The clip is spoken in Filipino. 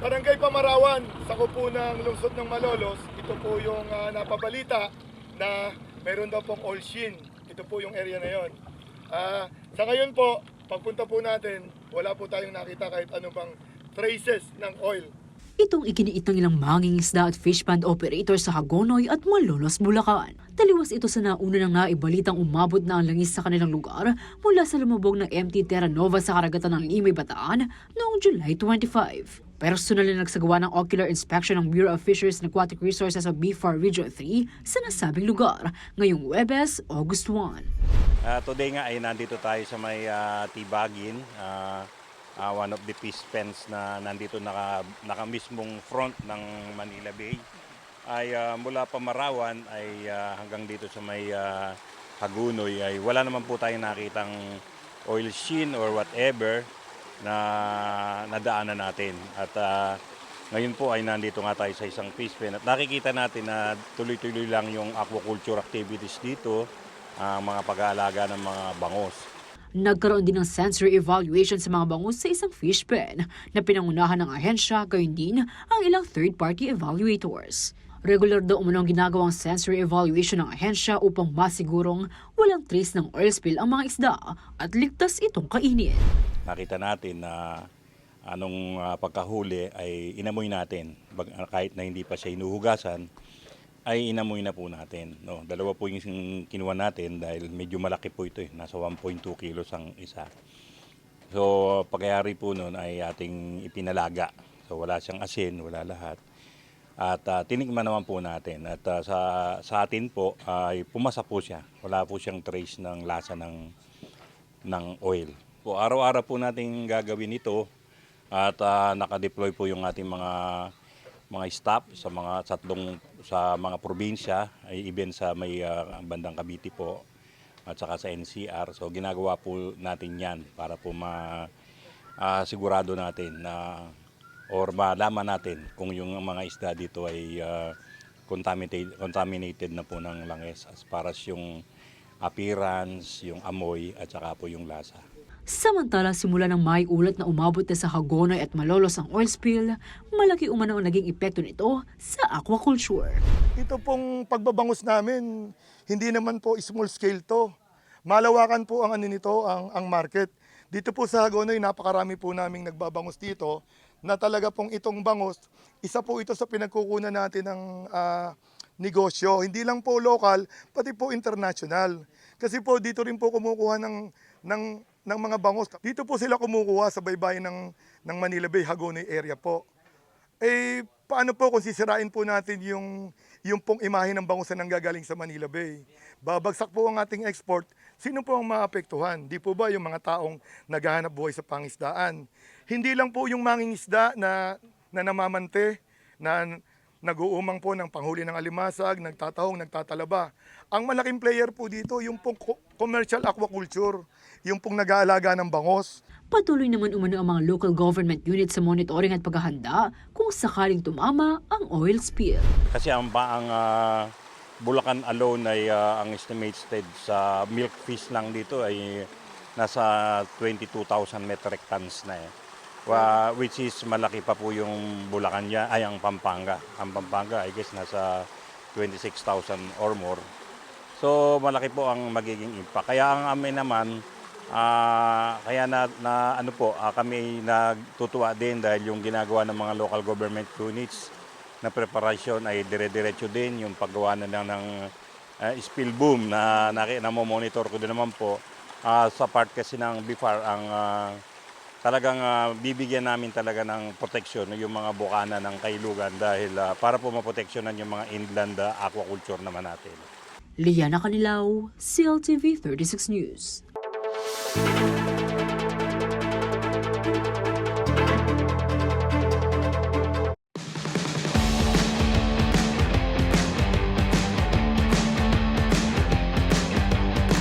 Barangay Pamarawan, sa kupo ng lungsod ng Malolos, ito po yung ah, napabalita na meron daw pong oil sheen. Ito po yung area na yon. Ah, sa ngayon po, pagpunta po natin, wala po tayong nakita kahit ano bang traces ng oil. Itong ikiniit ng ilang mangingisda at fish pond operator sa Hagonoy at Malolos, Bulacan. Taliwas ito sa nauna nang naibalitang umabot na ang langis sa kanilang lugar mula sa lumubog ng MT Terra Nova sa karagatan ng Limay Bataan noong July 25. Personal na nagsagawa ng ocular inspection ng Bureau of Fisheries and Aquatic Resources of BFAR Region 3 sa nasabing lugar ngayong Webes, August 1. Ah, today nga ay nandito tayo sa may ah, Tibagin, ah, ah, one of the fish pens na nandito naka, naka mismong front ng Manila Bay. Ay ah, mula Pamarawan ay ah, hanggang dito sa may ah, Hagunoy ay wala naman po tayong nakitang oil sheen or whatever na nadaanan natin. At ah, ngayon po ay nandito nga tayo sa isang fish pen at nakikita natin na tuloy-tuloy lang yung aquaculture activities dito, ang mga pag-aalaga ng mga bangos. Nagkaroon din ng sensory evaluation sa mga bangus sa isang fish pen na pinangunahan ng ahensya, gayon din ang ilang third-party evaluators. Regular daw umano ang ginagawang sensory evaluation ng ahensya upang masigurong walang trace ng oil spill ang mga isda at ligtas itong kainin. Nakita natin na anong ah, pagkahuli ay inamoy natin. Kahit na hindi pa siya inuhugasan, ay inamoy na po natin. No, dalawa po yung kinuha natin dahil medyo malaki po ito. Eh. Nasa 1.2 kilos ang isa. So, pagkayari po nun ay ating ipinalaga. So, wala siyang asin, wala lahat. At ah, tinikman naman po natin. At ah, sa, sa atin po ay pumasa po siya. Wala po siyang trace ng lasa ng, ng oil. Po, araw-araw po natin gagawin ito at ah, naka-deploy po yung ating mga mga staff sa mga tatlong sa mga probinsya even sa may ah, bandang Cavite po at saka sa NCR. So ginagawa po natin 'yan para po ma ah, sigurado natin na or malaman natin kung yung mga isda dito ay ah, contaminated contaminated na po ng langis as far as yung appearance, yung amoy at saka po yung lasa. Samantala, simula ng may ulat na umabot na sa Hagonoy at Malolos ang oil spill, malaki umano ang naging epekto nito sa aquaculture. Ito pong pagbabangus namin, hindi naman po small scale to. Malawakan po ang ano nito, ang, ang market. Dito po sa Hagonoy, napakarami po naming nagbabangus dito na talaga pong itong bangus, isa po ito sa pinagkukunan natin ng ah, negosyo. Hindi lang po local, pati po international. Kasi po dito rin po kumukuha ng, ng, ng mga bangus. Dito po sila kumukuha sa baybayin ng, ng Manila Bay, Hagonoy area po. Eh, paano po kung sisirain po natin yung, yung pong imahe ng bangusan ng gagaling sa Manila Bay? Babagsak po ang ating export, sino po ang maapektuhan? Di po ba yung mga taong naghahanap buhay sa pangisdaan? Hindi lang po yung mangingisda na, na namamante, na nag-uumang po ng panghuli ng alimasag, nagtatahong, nagtatalaba. Ang malaking player po dito, yung pong co- commercial aquaculture, yung pong nag-aalaga ng bangos, Patuloy naman umano ang mga local government units sa monitoring at paghahanda kung sakaling tumama ang oil spill. Kasi ang ba ang ah, Bulacan alone ay ah, ang estimated sa milk fish lang dito ay nasa 22,000 metric tons na eh. Wa- which is malaki pa po yung Bulacan niya, ay ang Pampanga. Ang Pampanga I guess nasa 26,000 or more. So malaki po ang magiging impact. Kaya ang amin naman, ah, kaya na, na ano po, ah, kami nagtutuwa din dahil yung ginagawa ng mga local government units na preparasyon ay dire-diretso din yung paggawa na lang ng ah, spill boom na, na, na monitor ko din naman po. Ah, sa part kasi ng BIFAR ang ah, talagang ah, bibigyan namin talaga ng proteksyon yung mga bukana ng kailugan dahil ah, para po maproteksyonan yung mga inland ah, aquaculture naman natin. Liana Canilaw, CLTV 36 News.